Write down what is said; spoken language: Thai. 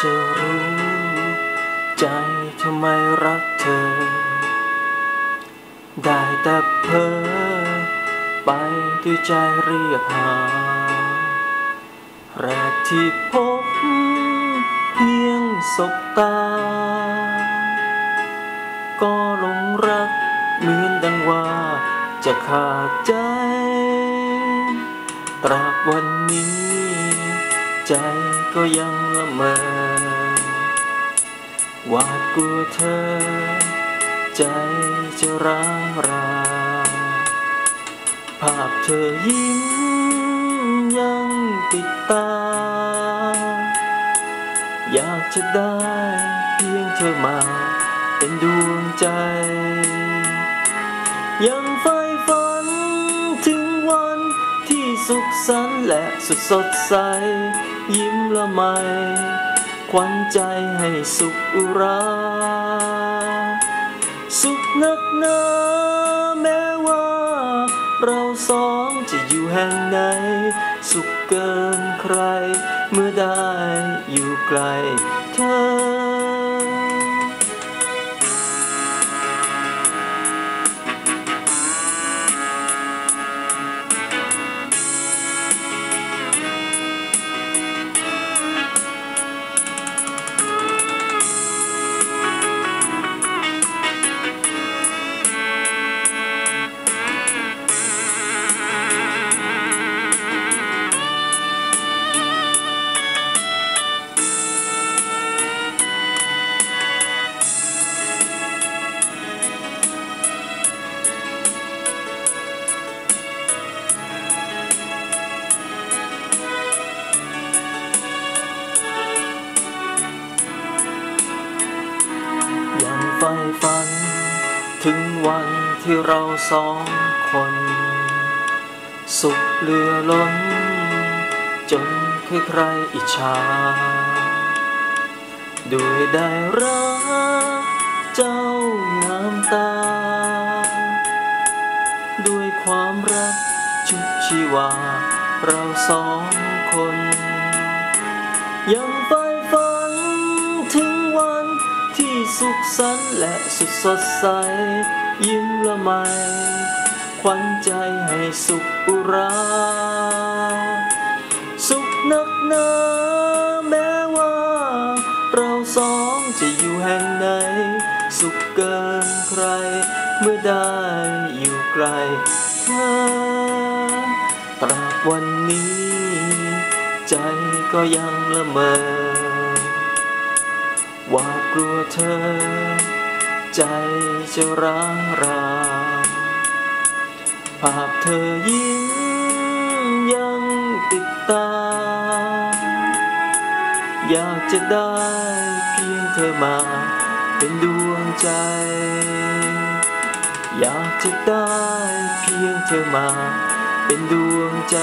จะรู้ ใจทำไมรักเธอ ได้แต่เพ้อไปด้วยใจเรียกหา แรกที่พบ เพียงสบตา ก็หลงรักเหมือนดังว่าจะขาดใจ ตราบวันนี้ ใจก็ยังละเมอ หวาดกลัวเธอ ใจจะร้างรา ภาพเธอยิ้มยังติดตา อยากจะได้เพียงเธอมา เป็นดวงใจ ยังใฝ่ฝันถึงวันที่สุขสันต์และสุดสดใส ยิ้มละไม ควันใจให้สุขอุรา สุขนักหนาแม้ว่า เราสองจะอยู่แห่งไหน สุขเกินใคร เมื่อได้อยู่ไกลเธอ ฝ่ฝัน ถึงวันที่เราสองคน สุขเหลือล้น จนใครๆอิจฉาด้วยได้รักเจ้างามตา ด้วยความรักชุดชีวา เราสองคน ยังใฝ่ สุขสันต์และสุดสดใส ยิ้มละไมควันใจให้สุขอุรา สุขนักหนาแม้ว่า เราสองจะอยู่แห่งไหน สุขเกินใคร เมื่อได้อยู่ไกลเธอตราบวันนี้ ใจก็ยังละเมอ วาดกลัวเธอ ใจจะร้างรางภาพเธอยิ้มยังติดตา อยากจะได้เพียงเธอมา เป็นดวงใจ อยากจะได้เพียงเธอมา เป็นดวงใจ